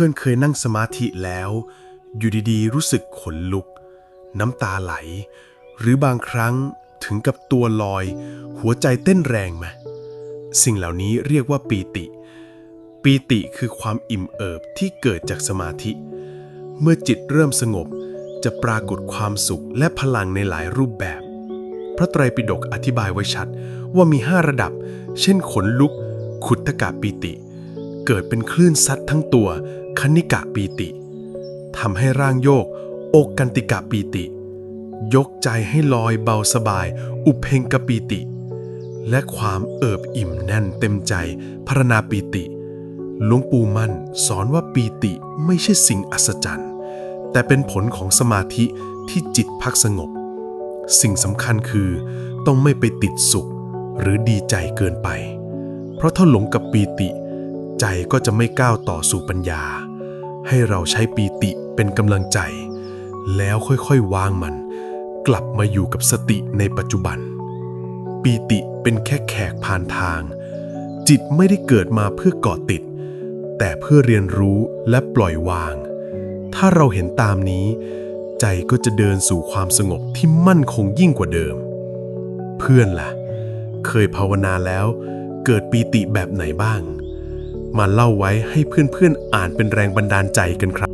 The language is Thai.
พื่อนเคยนั่งสมาธิแล้ว อยู่ดีๆ รู้สึกขนลุก น้ำตาไหล หรือบางครั้งถึงกับตัวลอย หัวใจเต้นแรงไหมสิ่งเหล่านี้เรียกว่าปีติ ปีติคือความอิ่มเอิบที่เกิดจากสมาธิ เมื่อจิตเริ่มสงบจะปรากฏความสุขและพลังในหลายรูปแบบ พระไตรปิฎกอธิบายไว้ชัดว่ามีห้าระดับ เช่นขนลุก ขุทกะปีติ เกิดเป็นคลื่นซัดทั้งตัว คณิกะปีติทำให้ร่างโยกอกกันติกะปีติ ยกใจให้ลอยเบาสบาย อุเพงกปีติ และความเอิบอิ่มแน่นเต็มใจพรณนาปีติหลวงปู่มั่นสอนว่าปีติไม่ใช่สิ่งอัศจรรย์ แต่เป็นผลของสมาธิที่จิตพักสงบ สิ่งสำคัญคือต้องไม่ไปติดสุขหรือดีใจเกินไป เพราะถ้าหลงกับปีติ ใจก็จะไม่ก้าวต่อสู่ปัญญา ให้เราใช้ปีติเป็นกำลังใจ แล้วค่อยๆวางมัน กลับมาอยู่กับสติในปัจจุบัน ปีติเป็นแค่แขกผ่านทาง จิตไม่ได้เกิดมาเพื่อเกาะติด แต่เพื่อเรียนรู้และปล่อยวาง ถ้าเราเห็นตามนี้ ใจก็จะเดินสู่ความสงบที่มั่นคงยิ่งกว่าเดิม เพื่อนล่ะ เคยภาวนาแล้วเกิดปีติแบบไหนบ้าง มาเล่าไว้ให้เพื่อนๆอ่านเป็นแรงบันดาลใจกันครับ